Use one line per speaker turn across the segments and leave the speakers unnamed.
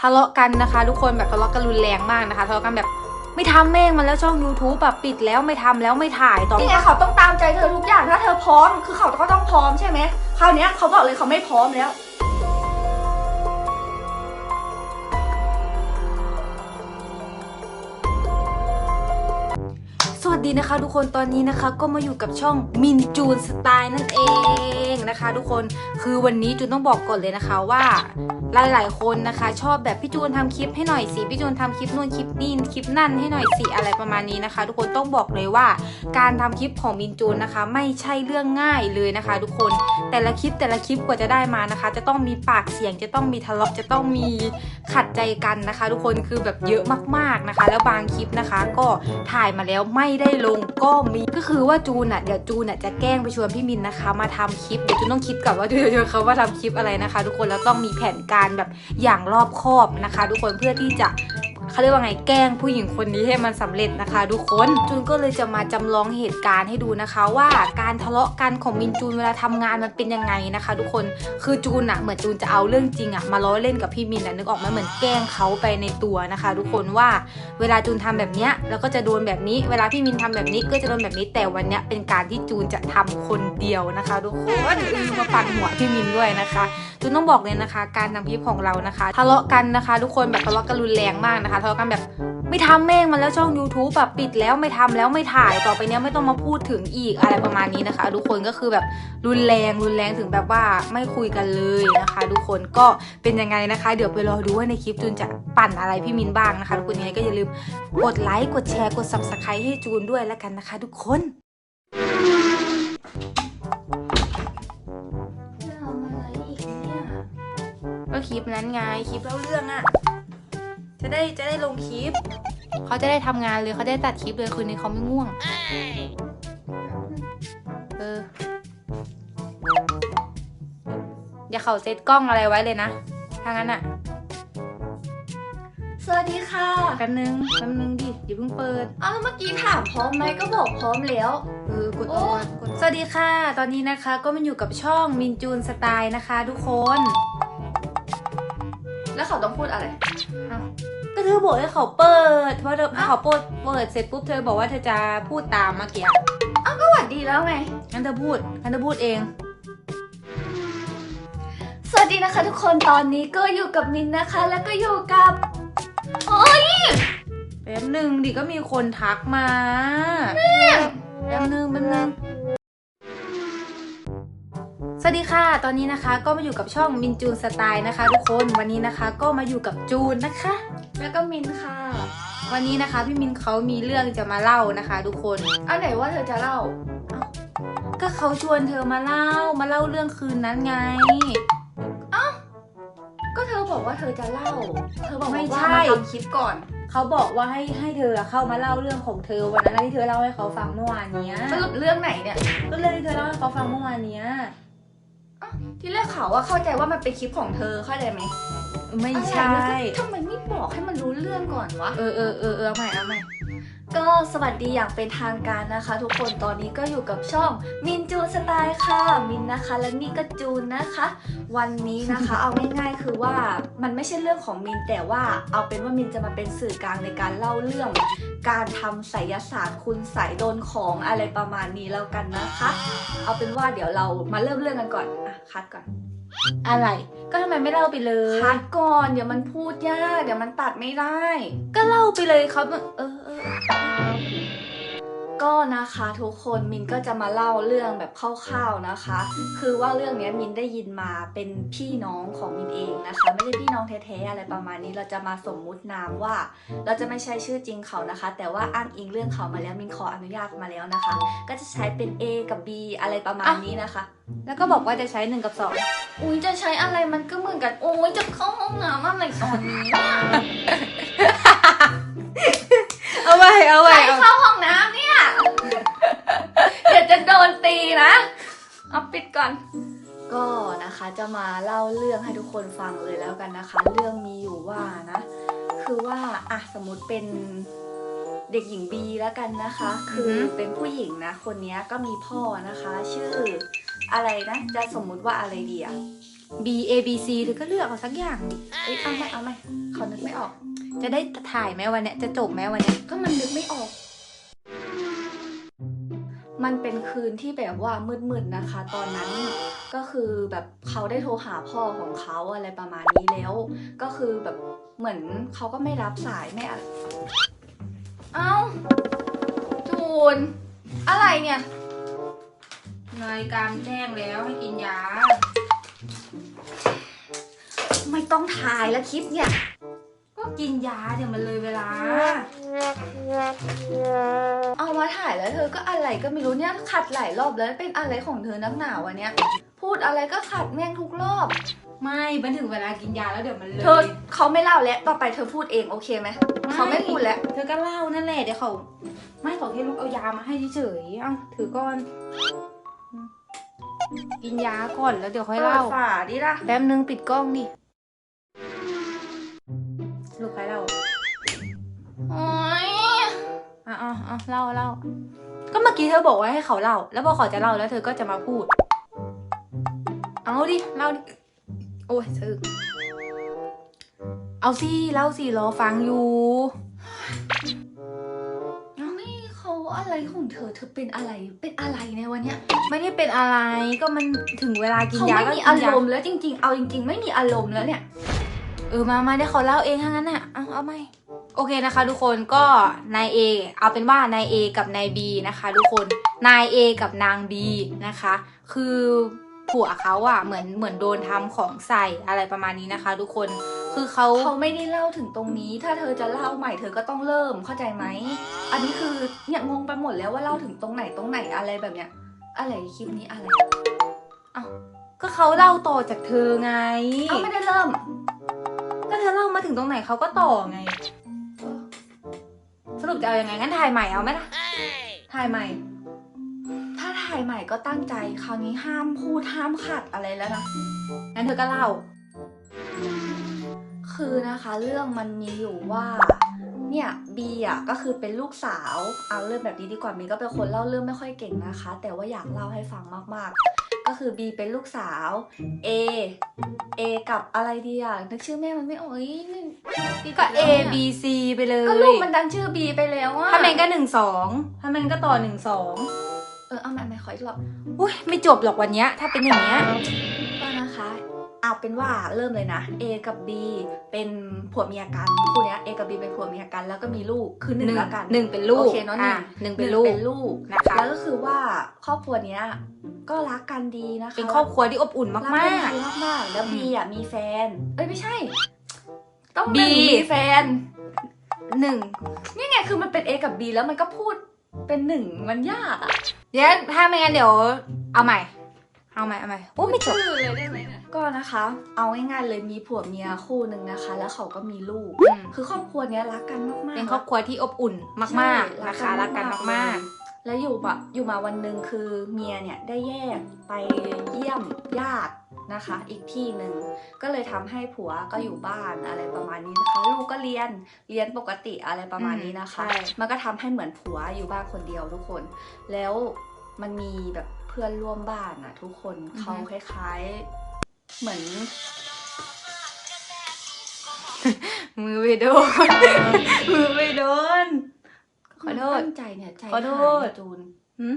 ทะเลาะกันนะคะ ทุกคนแบบทะเลาะกันรุนแรงมากนะคะทะเลาะกันแบบไม่ทำแม่งมันแล้วช่อง YouTube แบบปิดแล้วไม่ทำแล้วไม่ถ่ายต่อ
นี่ไงเขาต้องตามใจเธอทุกอย่างถ้าเธอพร้อม คือเขาก็ต้องพร้อมใช่ไหมคราวเนี้ยเขาบอกเลยเขาไม่พร้อมแล้ว
สวัสดีนะคะทุกคนตอนนี้นะคะก็มาอยู่กับช่องมินจูนสไตล์นั่นเอง นะคะ ทุกคนคือวันนี้จูนต้องบอกก่อนเลยนะคะว่าหลาย ๆ คนนะคะ ชอบแบบพี่จูนทำคลิปให้หน่อยสิพี่จูนทำคลิปนู่นคลิปนี่คลิปนั่นให้หน่อยสิอะไรประมาณนี้นะคะ ทุกคนต้องบอกเลยว่า การทำคลิปของมินจูนนะคะ ไม่ใช่เรื่องง่ายเลยนะคะ ทุกคนแต่ละคลิปแต่ละคลิปกว่าจะได้มานะคะ จะต้องมีปากเสียงจะต้องมีทะเลาะจะต้องมีขัดใจกันนะคะ ทุกคนคือแบบเยอะมาก ๆ นะคะ แล้วบางคลิปนะคะ ก็ถ่ายมาแล้วไม่ได้ลงก็มีก็คือว่าจูนอะเดี๋ยวจูนอะจะแกล้งไปชวนพี่มินนะคะ มาทำคลิปเดี๋ยวจูนต้องคิดก่อนว่าเดี๋ยวเขาว่าทำคลิปอะไรนะคะ ทุกคนแล้วต้องมีแผนการแบบอย่างรอบคอบนะคะ ทุกคนเพื่อที่จะ เขาเรียกว่าไงแกล้งผู้หญิงคนนี้ให้มันสำเร็จนะคะ ทุกคนจูนก็เลยจะมาจำลองเหตุการณ์ให้ดูนะคะว่าการทะเลาะกันของมินจูนเวลาทำงานมันเป็นยังไงนะคะ ทุกคนคือจูนอะเหมือนจูนจะเอาเรื่องจริงอะมาล้อเล่นกับพี่มินอะนึกออกไหมเหมือนแกล้งเขาไปในตัวนะคะ ทุกคนว่าเวลาจูนทำแบบเนี้ยแล้วก็จะโดนแบบนี้ เวลาพี่มินทำแบบนี้ก็จะโดนแบบนี้แต่วันเนี้ยเป็นการที่จูนจะทำคนเดียวนะคะ ทุกคนมาปั่นหัวพี่มินด้วยนะคะจูนต้องบอกเลยนะคะ การทำคลิปของเรานะคะ ทะเลาะกันนะคะ ทุกคนแบบทะเลาะกันรุนแรงมากนะคะะเลาะกันแบบ ไม่ทำแม่งมันแล้วช่อง YouTube แบบปิดแล้วไม่ทำแล้วไม่ถ่ายต่อไปเนี้ยไม่ต้องมาพูดถึงอีกอะไรประมาณนี้นะคะ ทุกคนก็คือแบบรุนแรงรุนแรงถึงแบบว่าไม่คุยกันเลยนะคะ ทุกคนก็เป็นยังไงนะคะ เดี๋ยวไปรอดูว่าในคลิปจูนจะปั่นอะไรพี่มินบ้างนะคะทุกคนยังไงก็อย่าลืมกดไลค์กดแชร์กด subscribe ให้จูนด้วยแล้วกันนะคะ ทุกคน
จะทำอะไรอีกเนี่ย
ก็คลิปนั้นไงคลิปเล่าเรื่องอะ จะได้จะได้ลงคลิป เขาจะได้ทำงานเลยเขาได้ตัดคลิปเลยคืนนี้เขาไม่ง่วง เออ อย่าเขาเซตกล้องอะไรไว้เลยนะถ้างั้นอะ
สวัสดีค่ะ
แป๊บนึงแป๊บนึงดิอย่าเพิ่งเปิด
อ้าวแล้วเมื่อกี้ถามพร้อมไหมก็บอกพร้อมแล้ว
เออกดออกก่อนกดสวัสดีค่ะ ตอนนี้นะคะก็มาอยู่กับช่องมินจูนสไตล์นะคะ ทุกคน
แล้วเขาต้องพูดอะไร
ก็เธอบอกให้เขาเปิดเพราะเธอเขาเปิดเปิดเสร็จปุ๊บเธอบอกว่าเธอจะพูดตามเมื่อกี้
ก็หวัดดีแล้วไง
งั้นเธอพูดงั้นเธอพูดเอง
สวัสดีนะคะทุกคนตอนนี้ก็อยู่กับมินนะคะ แล้วก็อยู่กับโอ้ย
แป๊บหนึ่งดิก็มีคนทักมาแป๊บหนึ่งแป๊บหนึ่งส วัสดีค่ะ ตอนนี้นะคะก็มาอยู่กับช่องมินจูนสไตล์นะคะ ทุกคนวันนี้นะคะก็มาอยู่กับจูนนะคะ
แล้วก็มินค่ะ
วันนี้นะคะพี่มินเขามีเรื่องจะมาเล่านะคะ ทุกคน
อันไหนว่าเธอจะเล่า
ก็เขาชวนเธอมาเล่ามาเล่าเรื่องคืนนั้นไง
ก็เธอบอกว่าเธอจะเล่า เธอบอก
ไม่
ว่า
ใช่
มาทำคลิปก่อน
เขาบอกว่าให้ให้เธอเข้ามาเล่าเรื่องของเธอวันนั้นนะที่เธอเล่าให้เขาฟังเมื่อวานเนี้ย
สรุปเรื่องไหนเนี่ย
ก็เรื่องที่เธอเล่าให้เขาฟังเมื่อวานเนี้ย
ที่แรกข่าวว่าเข้าใจว่ามันเป็นคลิปของเธอเข้าใจไหม
ไม่ใช่
อะไรแล้วก็ทำไมไม่บอกให้มันรู้เรื่องก่อนวะ
เออเออเออเออเอาใหม่เอาใหม่
ก็สวัสดีอย่างเป็นทางการนะคะ ทุกคนตอนนี้ก็อยู่กับช่องมินจูนสไตล์ค่ะมินนะคะ และนี่ก็จูนนะคะ วันนี้นะคะ เอาง่ายๆคือว่ามันไม่ใช่เรื่องของมินแต่ว่าเอาเป็นว่ามินจะมาเป็นสื่อกลางในการเล่าเรื่อง การทำไสยศาสตร์คุณใสยโดนของอะไรประมาณนี้แล้วกันนะคะ เอาเป็นว่าเดี๋ยวเรามาเริ่มเรื่องกันก่อนอะ คัดก่อน
อะไร ก็ทำไมไม่เล่าไปเลย
คัดก่อน เดี๋ยวมันพูดยาก เดี๋ยวมันตัดไม่ได้
ก็เล่าไปเลยเขาเออเออเออ
ก็นะคะทุกคนมินก็จะมาเล่าเรื่องแบบคร่าวๆนะคะ คือว่าเรื่องนี้มินได้ยินมาเป็นพี่น้องของมินเองนะคะ ไม่ใช่พี่น้องแท้ๆอะไรประมาณนี้เราจะมาสมมุตินามว่า เราจะไม่ใช้ชื่อจริงเขานะคะ แต่ว่าอ้างอิงเรื่องเขามาแล้วมินขออนุญาตมาแล้วนะคะ ก็จะใช้เป็น A กับ B อะไรประมาณนี้นะคะ
แล้วก็บอกว่าจะใช้หนึ่งกับสอง
อุ้ยจะใช้อะไรมันก็เหมือนกันโอ้ยจะเข้าห้องน้ำอะไรตอนนี้ จะมาเล่าเรื่องให้ทุกคนฟังเลยแล้วกันนะคะ เรื่องมีอยู่ว่านะ คือว่าอะสมมติเป็นเด็กหญิงบีแล้วกันนะคะ คือเป็นผู้หญิงนะ คนนี้ก็มีพ่อนะคะ ชื่ออะไรนะ จะสมมุติว่าอะไรดีอะ
B A B C เธอก็เลือกเอาสักอย่างดิ
เอ้ยเอาไหมเอาไหมเขานึกไม่ออก
จะได้ถ่ายไหมวันเนี้ยจะจบไหมวันเนี้ย
ก็มันนึกไม่ออก มันเป็นคืนที่แบบว่ามืดๆนะคะ ตอนนั้น ก็คือแบบเขาได้โทรหาพ่อของเขาอะไรประมาณนี้แล้ว ก็คือแบบเหมือนเขาก็ไม่รับสายไม่อะไรเอ้าจูน อะไรเนี่ย
นายกามแจ้งแล้วให้กินยา
ไม่ต้องถ่ายแล้วคลิปเนี่ย
ก็กินยาเดี๋ยวมันเลยเวลา
เอามาถ่ายแล้วเธอก็อะไรก็ไม่รู้เนี่ยขัดหลายรอบแล้วเป็นอะไรของเธอนักหนาวะเนี่ย พูดอะไรก็ขัดแม่งทุกรอบ
ไม่มันถึงเวลากินยาแล้วเดี๋ยวมันเลย
เธอเขาไม่เล่าแล้วต่อไปเธอพูดเองโอเคไหมเขาไม่พูดแล้ว
เธอก็เล่านั่นแหละเดี๋ยวเขาไม่ขอแค่ลูกเอายามาให้เฉยๆเอ้าถือก่อน กินยาก่อนแล้วเดี๋ยวค่อย
เปิด
เล่า
ฝาดิล่ะ
แป๊บนึงปิดกล้องดิลูกใครเล่า
โอ๊ย
อะอะอะเล่าเล่าก็เมื่อกี้เธอบอกว่าให้เขาเล่า แล้วพอเขาจะเล่าแล้วเธอก็จะมาพูด เอาดิเล่าดิ โอ้ยเธอเอาสิเล่าสิรอฟังอยู่
ไม่เขาอะไรของเธอ เธอเป็นอะไร เป็นอะไรในวันเนี้ย
ไม่ได้เป็นอะไรก็มันถึงเวลากิน
เขา
ยา
ไม่
ก็
มี
กิน
อายา
ร
มณ์แล้วจริง ๆ เอาจริง ๆ ไม่มีอารมณ์แล้วเนี่ย
เออมามาเดี๋ยวเขาเล่าเองทั้งนั้นน่ะเอาเอาไหมโอเคนะคะ ทุกคนก็นายเอเอาเป็นว่านายเอกับนายบีนะคะ ทุกคนนายเอกับนางบีนะคะ คือ ผัวเขาอะเหมือนเหมือนโดนทำของใส่อะไรประมาณนี้นะคะ ทุกคนคือเขา
เขาไม่ได้เล่าถึงตรงนี้ ถ้าเธอจะเล่าใหม่เธอก็ต้องเริ่มเข้าใจไหมอันนี้คือเนี่ยงงไปหมดแล้วว่าเล่าถึงตรงไหนตรงไหนอะไรแบบเนี้ย อะไรคลิปนี้อะไร
ก็เขาเล่าต่อจากเธอไง
เอาไม่ได้เริ่ม
ก็เธอเล่ามาถึงตรงไหนเขาก็ต่อไง สรุปจะเอายังไงงั้นถ่ายใหม่เอาไหมล่ะถ่ายใหม่
ถ้าถ่ายใหม่ก็ตั้งใจ คราวนี้ห้ามพูดห้ามขัดอะไรแล้วนะ
งั้นเธอก็เล่า
คือนะคะเรื่องมันมีอยู่ว่าเนี่ยบีอะก็คือเป็นลูกสาวเอาเริ่มแบบนี้ดีกว่ามีก็เป็นคนเล่าเรื่องไม่ค่อยเก่งนะคะ แต่ว่าอยากเล่าให้ฟังมากๆ ก็คือบีเป็นลูกสาว A A กับอะไรดีอะนึกชื่อแม่มันไม่ออกเอ้ยนี่นี่
ก็ A
แล้ว
B
นี่ย
C ไปเลย
ก็ลูกมันดันชื่อ B ไปแล้วอะ
ถ้าแมนก็หนึ่งสองถ้าแมนก็ต่อหนึ่งสอง
เออเอาใหม่ใหม่ขออีกรอบ
อุ้ยไม่จบหรอกวันเนี้ยถ้าเป็นอย่างเงี้ย
ก็นะคะ เอาเป็นว่าเริ่มเลยนะ A กับ B เป็นผัวเมียกันคู่เนี้ย A กับ B เป็นผัวเมียกัน แล้วก็มีลูกคือหนึ่งแล้วกัน
หนึ่งเป็นลูก
โอเคเนาะหนึ่ง
อ่หนึ่งเป็นลูก
เป็นลูก
นะคะ
แล้วก็คือว่าครอบครัวเนี้ยก็รักกันดีนะคะ
เป็นครอบครัวที่อบอุ่น
รัก
มา
กัน
ก
ดีมากๆแล้ว
อืม
บีอะมีแฟน เอ้ยไม่ใช่ ต้อง
B
หนึ่งมีแฟน
ๆหนึ่ง
นี่ไงคือมันเป็น A กับ B แล้วมันก็พูด เป็นหนึ่งมันยากอะ
เดี๋ยวถ้าไม่งั้นเดี๋ยว เอาใหม่ เอาใหม่เอาใหม่โอ้ไม่จบ
ชื่อเลยได้ไหมเนี่ยก็นะคะ เอาง่ายๆเลยมีผัวเมียคู่หนึ่งนะคะ แล้วเขาก็มีลูก
อืม
คือครอบครัวเนี้ยรักกันมากๆ
เป็นครอบครัวที่อบอุ่นมากๆนะคะรักกันมาก
ๆ แล้วอยู่แบบอยู่มาวันหนึ่งคือเมียเนี่ยได้แยกไปเยี่ยมญาติ นะคะ อีกที่หนึ่งก็เลยทำให้ผัวก็อยู่บ้านอะไรประมาณนี้นะคะลูกก็เรียนเรียนปกติอะไรประมาณนี้นะคะ
ใช่
มันก็ทำให้เหมือนผัวอยู่บ้านคนเดียวทุกคน แล้วมันมีแบบเพื่อนร่วมบ้านอะทุกคนเขาคล้ายๆ เหมือน
ๆมือไปโดนมือไปโดนขอโทษ
ตั้งใจเนี่ยใจ
ขอโทษ
หายจูน
หื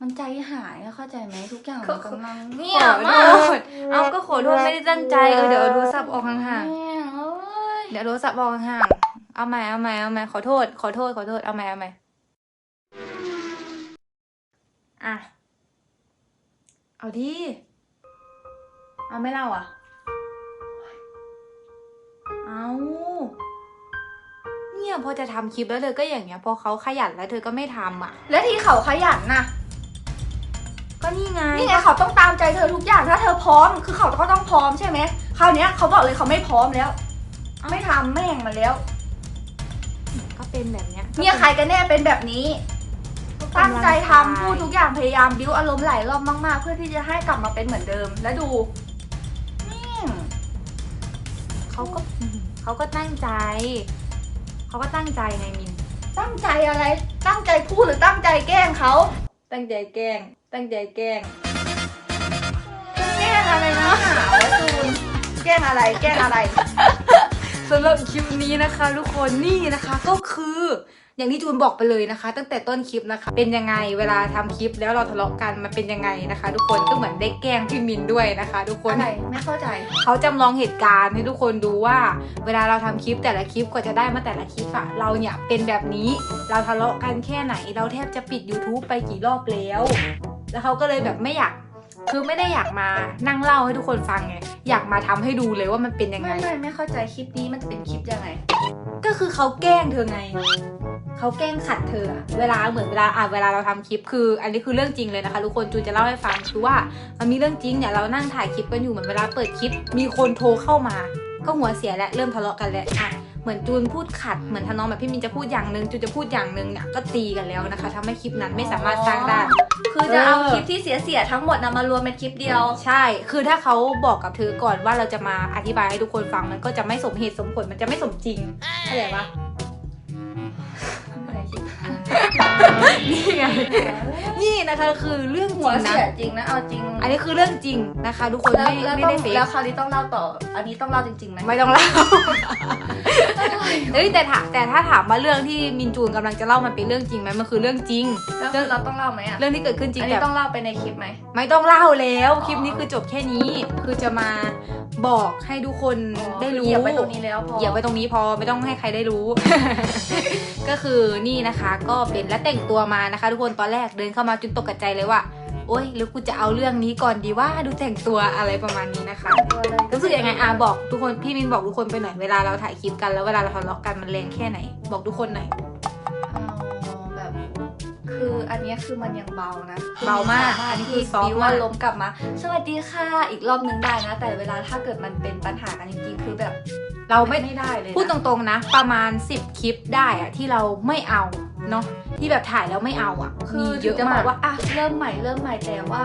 ม
มันใจหายอะเข้าใจไหมทุกอย่าง
ก็
มันกำลัง
ข
เนี่
อยโท
มาก
ษเอาก็ขอโทษไม่ได้ตั้งใจเออเดี๋ยวเอาโทรศัพท์ออกห่าง
เนี่ยเอ้ย
ๆเดี๋ยวเอาโทรศัพท์ออกห่างๆเอาใหม่เอาใหม่เอาใหม่ขอโทษ ขอโทษขอโทษเอาใหม่เอาใหม่อะเอาดิเอาไม่เล่าอะ เอาเนี่ยพอจะทำคลิปแล้วเธอก็อย่างเงี้ย พอเขาขยันแล้วเธอก็ไม่ทำอะ
แล้วที่เขาขยันน่ะ
ก็ นี่ไง
นี่ไงเขาต้องตามใจเธอทุกอย่างถ้าเธอพร้อม คือเขาก็ต้องพร้อมใช่ไหมคราวเนี้ยเขาบอกเลยเขาไม่พร้อมแล้ว ไม่ทำแม่งมาแล้ว
ก็เป็นแบบเนี้ย
เนี่ยใครกันแน่เป็นแบบนี้
ก็
ตั้ง
กำลั
ใจทำพูดทุกอย่างพยายามบิ้วอารมณ์หลายรอบมากๆ เพื่อที่จะให้กลับมาเป็นเหมือนเดิม แล้วดูนี่
เขาก็อืมเขาก็ตั้งใจ เขาก็ตั้งใจไงมิน
ตั้งใจอะไร ตั้งใจพูดหรือตั้งใจแกล้งเขา
ตั้งใจแกล้ง ตั้งใจแกล้ง
แกล้งอะไรนะหาวะจูล้งอะไร แกล้งอะไร
สำหรับคลิปนี้นะคะทุกคนนี่นะคะก็คืออย่างที่จูนบอกไปเลยนะคะ ตั้งแต่ต้นคลิปนะคะ เป็นยังไงเวลาทำคลิปแล้วเราทะเลาะกันมันเป็นยังไงนะคะ ทุกคนก็เหมือนได้แกล้งพี่มินด้วยนะคะ ทุกคน
อะไรไม่เข้าใจ
เขาจำลองเหตุการณ์ให้ทุกคนดูว่า เวลาเราทำคลิปแต่ละคลิปกว่าจะได้มาแต่ละคลิปอะเราเนี่ยเป็นแบบนี้เราทะเลาะกันแค่ไหน เราแทบจะปิด YouTube ไปกี่รอบแล้ว แล้วเขาก็เลยแบบไม่อยากคือไม่ได้อยากมานั่งเล่าให้ทุกคนฟังไงอยากมาทำให้ดูเลยว่ามันเป็นยังไง
ไม่ไม่ไม่เข้าใจคลิปนี้มันเป็นคลิปยังไง
ก็คือเขาแกล้งเธอไงเขาแกล้งขัดเธออะเวลาเหมือนเวลาอะเวลาเราทำคลิปคือ อันนี้คือเรื่องจริงเลยนะคะทุกคนจูนจะเล่าให้ฟังคือว่ามันมีเรื่องจริงเนี่ยเรานั่งถ่ายคลิปกันอยู่เหมือนเวลาเปิดคลิป มีคนโทรเข้ามา ก็หัวเสียแล้วเริ่มทะเลาะกันแล้วอะเห มือนจูนพูดขัดเหมือนทำนองแบบพี่มินจะพูดอย่างหนึ่งจูนจะพูดอย่างหนึ่งเนี่ยก็ตีกันแล้วนะคะทำให้คลิปนั้นไม่สามารถสร้างได้
คือจะเอา
เออ
คลิปที่เสียเสียๆทั้งหมดนำมารวมเป็นคลิปเดียว
ใช่ คือถ้าเขาบอกกับเธอก่อนว่าเราจะมาอธิบายให้ทุกคนฟังมันก็จะไม่สมเหตุสมผลมันจะไม่สมจริงเข้าใจปะนี่ไง นี่ นะคะ คือเรื่องจ
หัว
ริงนะ
เสียจริงนะเอาจริง
อันนี้คือเรื่องจริงนะคะทุกคน
แล้ว
ไม่
แล้ว
ไม่
ต้อ
ได้
ง
เฟก
แล้วคราวนี้ต้องเล่าต่อ อันนี้ต้องเล่าจริงๆไหม
ไม่ต้องเล่าเอ้ยแต่ถามแต่ถ้าถามว่าเรื่องที่มินจูนกำลังจะเล่ามันเป็นเรื่องจริงไหมมันคือเรื่องจริง
แล้วคือเราต้องเล่าไหมอะ
เรื่องที่เกิดขึ้นจริง
อัน
แต่
นี้ต้องเล่าไปในคลิปไหม
ไม่ต้องเล่าแล้วคลิปนี้คือจบแค่นี้คือจะมาบอกให้ทุกคนได้รู้
เหยียบไปตรงนี้แล้วพอ
เหยียบไว้ตรงนี้พอไม่ต้องให้ใครได้รู้ ก็คือนี่นะคะ ก็เป็นและแต่งตัวมานะคะ ทุกคนตอนแรกเดินเข้ามาจนตกกระใจเลยว่า โอ๊ยหรือกูจะเอาเรื่องนี้ก่อนดีว่าดูแต่งตัวอะไรประมาณนี้นะคะรู้สึกยังไงอะบอกทุกคนพี่มินบอกทุกคนไปหน่อยเวลาเราถ่ายคลิปกันแล้วเวลาเราทะเลาะกันมันแรงแค่ไหน บอกทุกคนหน่อย
เอาแบบคืออันเนี้ยคือมันยังเบานะ
เบามาก
ส
อันนี้
ถ
คือซอฟ
บิ
ต์
ว
มาก
ว่าล้มกลับมา สวัสดีค่ะอีกรอบนึงได้นะ แต่เวลาถ้าเกิดมันเป็นปัญหากันจริงๆคือแบบ
เราไม่
ไม่ได้เลยนะ
พูดตรงๆนะ ประมาณ 10 คลิปได้อะที่เราไม่เอา เนาะที่แบบถ่ายแล้วไม่เอาอะ
คือ
มีเย
ถึง
อะ
จะบ
มา
อกกว่าอะเริ่มใหม่เริ่มใหม่แต่ว่า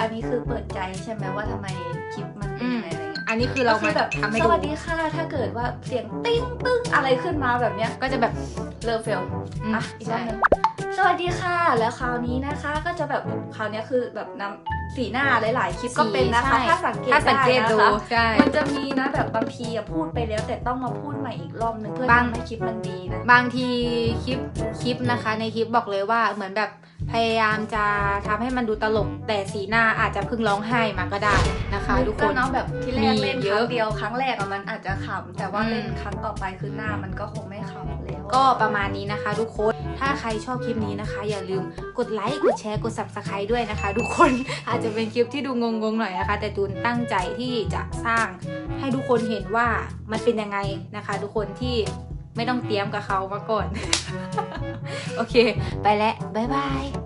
อันนี้คือเปิดใจใช่ไหมว่าทำไมคลิปมันเป็นยังไงอะไรเงี้ย
อันนี้คือเรา
ก็คื
มา
อแบบ
ทำให้
ส
ดู
วัสดีค่ะถ้าเกิดว่าเสียงติ้งตึ้งอะไรขึ้นมาแบบเนี้ย
ก็จะแบบ
เริ่มเฟล
อืม
อะอีกรอบ
ใช่
หนึง สวัสดีค่ะ แล้วคราวนี้นะคะก็จะแบบคราวเนี้ยคือแบบนำสีหน้าหลาย ๆ คลิปก็เป็นนะคะ
ใช่
ถ้าสังเกต
ถ้าสังเกต
ได้
ดู
นะคะ
ใช่
มันจะมีนะแบบบางทีอะพูดไปแล้วแต่ต้องมาพูดใหม่อีกรอบนึงเพื่อบา
ง
ทำให้คลิปมันดีนะ
บางทีคลิปคลิปนะคะ ในคลิปบอกเลยว่าเหมือนแบบพยายามจะทำให้มันดูตลก แต่สีหน้าอาจจะเพิ่งร้องไห้มาก็ได้นะคะ ทุกคน
เนาะแบบที่แรก
มี
เล่น
เย
ค
อะ
รั้งเดียวครั้งแรกอะมันอาจจะขำแต่ว่า
อืม
เล่นครั้งต่อไปคือหน้ามันก็คงไม่ขำแล้ว
ก็ประมาณนี้นะคะ ทุกคน ถ้าใครชอบคลิปนี้นะคะ อย่าลืมกดไลค์กดแชร์กด subscribe ด้วยนะคะ ทุกคนอาจจะเป็นคลิปที่ดูงงๆหน่อยนะคะ แต่จูนตั้งใจที่จะสร้างให้ทุกคนเห็นว่ามันเป็นยังไงนะคะ ทุกคนที่ไม่ต้องเตรียมกับเขามาก่อน โอเค ไปแล้วบ๊ายบาย